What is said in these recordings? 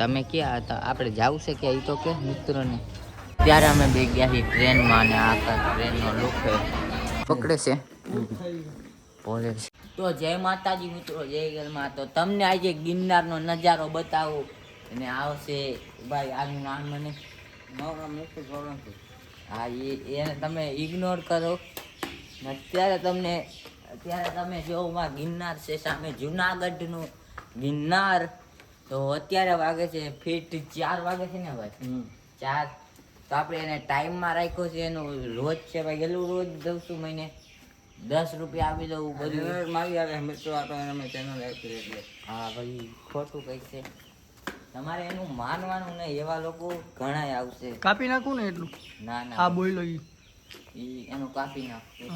તમે ક્યાં હતા? આપણે જવું છે કે એ તો કે મિત્રોને. ત્યારે અમે બે ગયા છીએ ટ્રેનમાં અને આખા ટ્રેનનો લુક પકડે છે. બોલે છે. તો જય માતાજી મિત્રો, જય ગરમાં તો તમને આજે ગિરનારનો નજારો બતાવો. અને આવશે. ભાઈ, આનું નામ મને હા, એ, એને તમે ઇગ્નોર કરો. અત્યારે તમને, અત્યારે તમે જોવા ગિરનાર છે સામે જુનાગઢનું ગિરનાર. તો અત્યારે વાગે છે ફીટ ચાર વાગે છે ને ભાઈ ચાર. તો આપણે એને ટાઈમમાં રાખ્યો છે એનું રોજ છે ભાઈ ગેલું રોજ દઉં છું મહિને. દસ રૂપિયા આપી દઉં બધું. મારી આવે મિત્રો આ તો અમે ચેનલ એટલે હા ભાઈ ખોટું કંઈક છે. તમારે એનું માનવાનું નહીં એવા લોકો ઘણાય આવશે. કાપી નાખું ને એટલું? ના ના. હા બોયલો ઈ. ઈ એનું કાપી નાખું.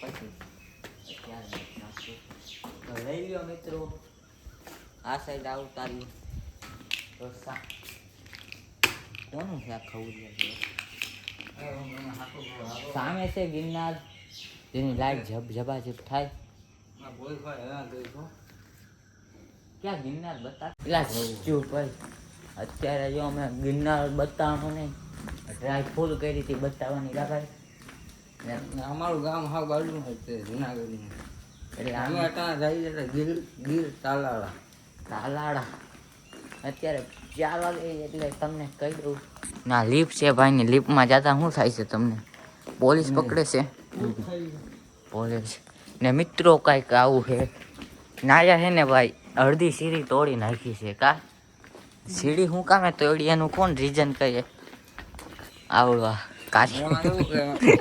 પછી. અત્યારે તો લઈ લ્યો મિત્રો. આ સાઈડ આ તારી તો સા કોનું છે આ ખવું સામે છે ગિરનાર. જેની લાઈટ જબ જબાજબ થાય. ક્યાં ગિરનાર બતા પેલા ચૂપ ભાઈ અત્યારે જો અમે ગિરનાર બતાવવાનું નહીં. ટ્રાય ફૂલ કરી હતી બતાવવાની રાભાઈ અમારું ગામ હા બાજુ જુનાગઢનું. એટલે અમે અટાણા જઈએ ગીર ગીર તાલાળા. તાલાડા અત્યારે ચાર વાગે એટલે તમને કહી દઉં. ના લીપ છે ભાઈ ની લીપમાં જતા શું થાય છે તમને? પોલીસ પકડે છે? પોલીસ. ને મિત્રો કાંઈક આવું છે. નાયા છે ને ભાઈ અડધી સીડી તોડી નાખી છે કા? સીડી હું કામે તોડી એનું કોણ રીઝન કહીએ? આવડવા. કાઢી એમાં એવું કે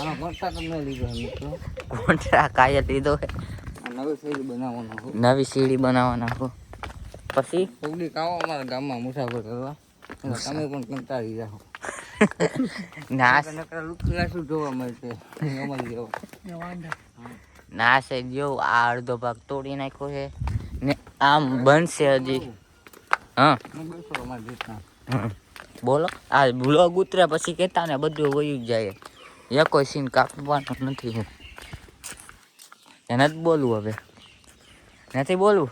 કોન્ટ્રાક્ટ લીધો છે મિત્રો. કોન્ટ્રા કાયે લીધો છે નવી સીડી બનાવવાનો નવી સીડી બનાવવાના હો. પછી? ઉગડી કાવો અમારા ગામમાં મુસાફર કરવા. તમે પણ કંટાળી જાઓ. ના શું જોવા મળશે. અમારી જેવો. એ ના છે જો આ અડધો ભાગ તોડી નાખ્યો છે. ને આમ બનશે હજી. હા. બોલો. આ બ્લોગ ઉતરે પછી કહેતા ને બધું વયું જ જાય. એ કોઈ સીન કાપવાનું નથી હું. એ નથી બોલવું હવે. નથી બોલવું.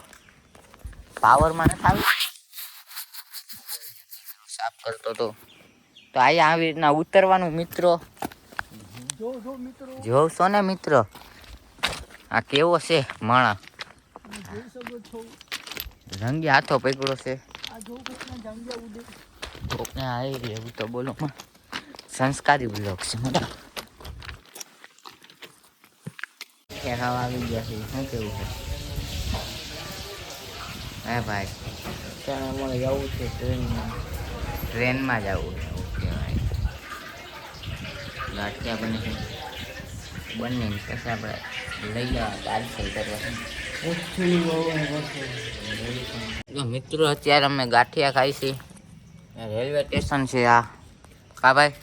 પાવરમાં નથી આવ્યું સાફ કરતો તો. તો અહીંયા આવી રીતના ઉતરવાનું, મિત્રો. જોવશો ને, મિત્રો. આ કેવો છે માણા? રંગી હાથો પકડો છે. આ કોકના આવી રહી એવું તો બોલો, સંસ્કારી બ્લોક છે મોટા ખેરાવ આવી ગયા છે. શું કેવું છે? હે ભાઈ. ત્યાં અમારે જવું છે ટ્રેનમાં. ટ્રેનમાં જવું છે. ઓકે ભાઈ. ગાંઠિયા બને છે. બંને પછી આપણે લઈ જવા પાર્સલ કરવા. જો મિત્રો અત્યારે અમે ગાંઠિયા ખાઈ છીએ રેલવે સ્ટેશન છે આ. કા ભાઈ.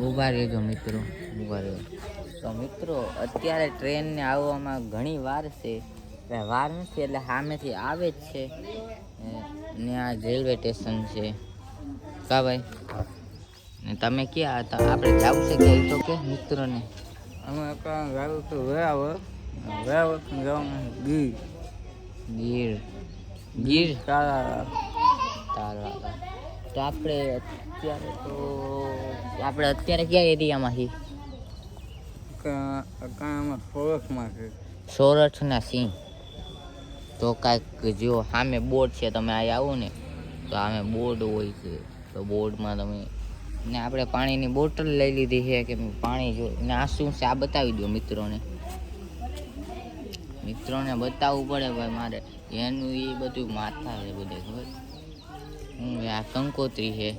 ઊભા રહેજો મિત્રો ઊભા રહેજો. તો મિત્રો અત્યારે ટ્રેનને આવવામાં ઘણી વાર છે. વાર નથી એટલે સામેથી આવે જ છે. ને આ રેલવે સ્ટેશન છે. કા ભાઈ? ને તમે ક્યાં હતા? આપણે જવું છે કે તો કે મિત્રોને. અમે કાં ગાયું તો વેરાવર વેરાવર જવાનું ગીર. ગીર. ગીર? તારા તારા તો આપણે અત્યારે તો આપણે અત્યારે કયા એરિયામાં છીએ? સોરઠના સિંહ. તો કાંઈક જો સામે બોર્ડ છે, તમે અહીં આવો ને, તો સામે બોર્ડ હોય છે. તો બોર્ડમાં તમે, ને આપણે પાણીની બોટલ લઈ લીધી છે કે પાણી જો, ને આ શું છે? આ બતાવી દો મિત્રોને. મિત્રોને બતાવવું પડે ભાઈ મારે. એનું એ બધું માથા છે બધે, ખબર? હું આ કંકોત્રી છે.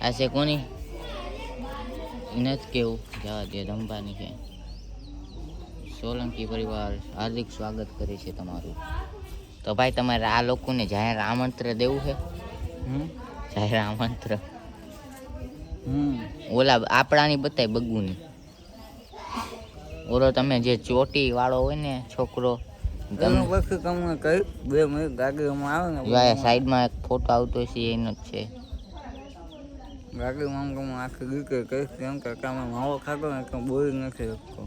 આ છે કોની? નથી કેવું. જવા દે ધંભાની છે. સોલંકી પરિવાર હાર્દિક સ્વાગત કરે છે તમારું. તો ભાઈ તમારે આ લોકોને જાહેર આમંત્ર દેવું છે? હમ? જાહેર આમંત્ર? ઓલા આપણાની બતાય બગુની. ઓલો તમે જે ચોટી વાળો હોય ને છોકરો સાઈડમાં એક ફોટો આવતો છે એનો જ છે. આમ તમે આખી ગીકે કહીશ કેમ કે કામે માવો ખાતો ને બોલી નથી શકતો.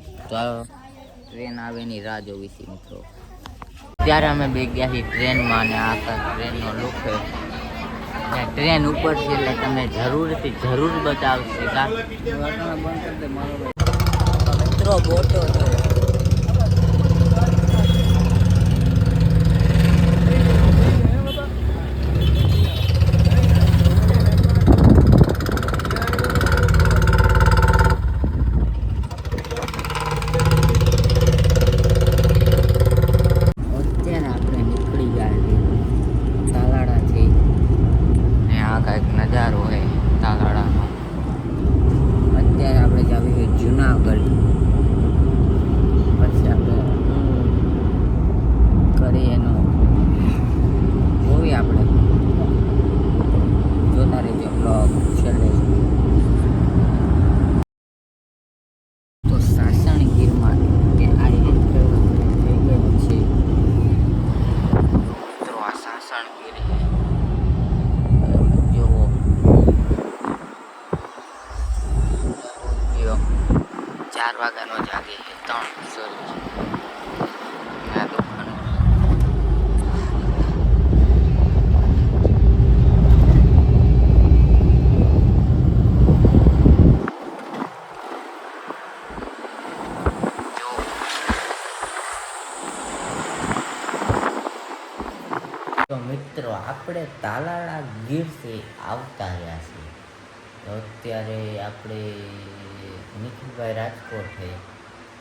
ટ્રેન આવે એની રાહ જોવી છે મિત્રો. ત્યારે અમે બે ગયા છીએ ટ્રેનમાં અને આ કાંઈક ટ્રેનનો લુક ને ટ્રેન ઉપર છે એટલે તમને જરૂરથી જરૂર બતાવશે. મિત્રો, બોટો છે અત્યારે આપણે નીકળી ગયા છીએ તાલાડાથી ને આ કાંઈક નજારો છે તાલાડાનો અત્યારે આપણે જાવી છે જુનાગઢ પછી આપણે કરી એનો જોવી આપણે જોતા રહેજો બ્લોગ છેલ્લે તો સાસણ ગીરમાં કે આ એક થઈ ગયો છે મિત્રો આ સાસણ ગીર છે જોવો જો ચાર વાગ્યાનો જાગે છે ત્રણ. સોરી મિત્રો આપણે તાલાળા ગીરથી આવતા રહ્યા છીએ. અત્યારે આપણે નિખિલભાઈ રાજકોટ છે.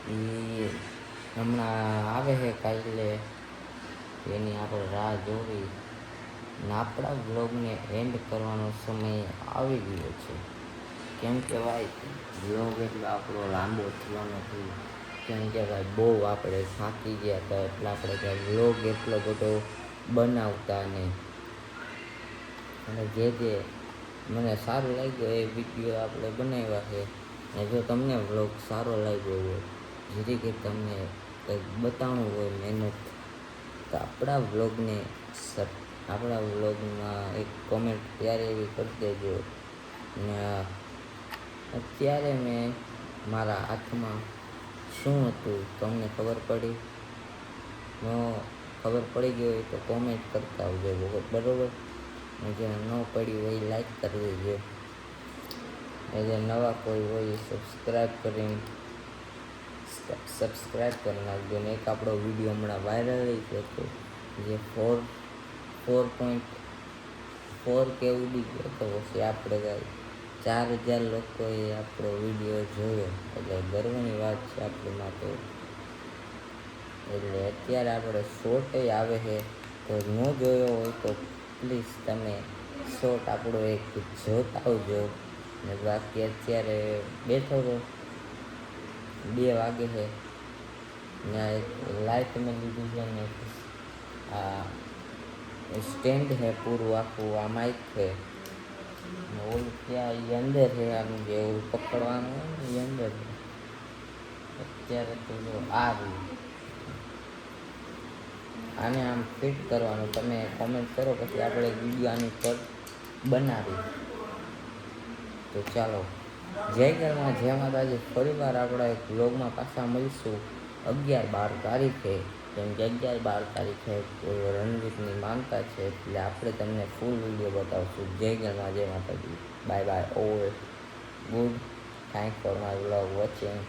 એ હમણાં આવે છે કાલે. એની આપણે રાહ જોવી. આપણા બ્લોગને એન્ડ કરવાનો સમય આવી ગયો છે. કેમ કે ભાઈ બ્લોગ એટલો આપણો લાંબો થયો નથી. કેમ કે ભાઈ, બહુ આપણે થાકી ગયા હતા. એટલે આપણે કાંઈ બ્લોગ એટલો બધો બનાવતા નહીં. અને જે જે મને સારું લાગ્યું એ વીડિયો આપણે બનાવ્યા છે. અને જો તમને વ્લોગ સારો લાગ્યો હોય, જેથી કે તમને કંઈક બતાવવું હોય મહેનત, તો આપણા વ્લોગને આપણા વ્લોગમાં એક કોમેન્ટ ત્યારે એવી કરી દેજો. ને અત્યારે મેં મારા હાથમાં શું હતું તમને ખબર પડી? ન ખબર પડી ગઈ હોય તો કોમેન્ટ કરતા આવજો બરોબર? જેને ન પડી હોય લાઈક કરી દેજો. એ જે નવા કોઈ હોય એ સબસ્ક્રાઈબ કરીને સબસ્ક્રાઈબ કરી નાખજો. ને એક આપણો વીડિયો હમણાં વાયરલ થયો હતો, જે ફોર ફોર પોઈન્ટ ફોર કે ઉડી ગયો તો પછી આપણે ચાર હજાર લોકોએ આપણો વીડિયો જોયો. એટલે ગર્વની વાત છે આપણી માટે. એટલે અત્યારે આપણે શોર્ટ આવે છે. તો ન જોયો હોય તો પ્લીઝ તમે શોર્ટ આપણો એક જોતા આવજો ને બાકી અત્યારે બેઠો તો બે વાગે છે. ને લાઇટ મેં લીધું છે ને આ સ્ટેન્ડ છે પૂરું આખું, આ માઇક છે. ઓલું ત્યાં એ અંદર છે, આનું જે ઓલું પકડવાનું એ અંદર અત્યારે તો આ રહ્યું. આને આમ ફિટ કરવાનું. તમે કોમેન્ટ કરો પછી આપણે વીડિયો આની પર બનાવી તો ચાલો. જય ઘરમાં જય માતાજી. ફરીવાર આપણા એક વ્લોગમાં પાછા મળીશું અગિયાર બાર તારીખે. કેમ કે અગિયાર બાર તારીખે રણજીતની માનતા છે, એટલે આપણે તમને ફૂલ વીડિયો બતાવશું. જય ઘરમાં જય માતાજી. Bye bye all good thank for my vlog watching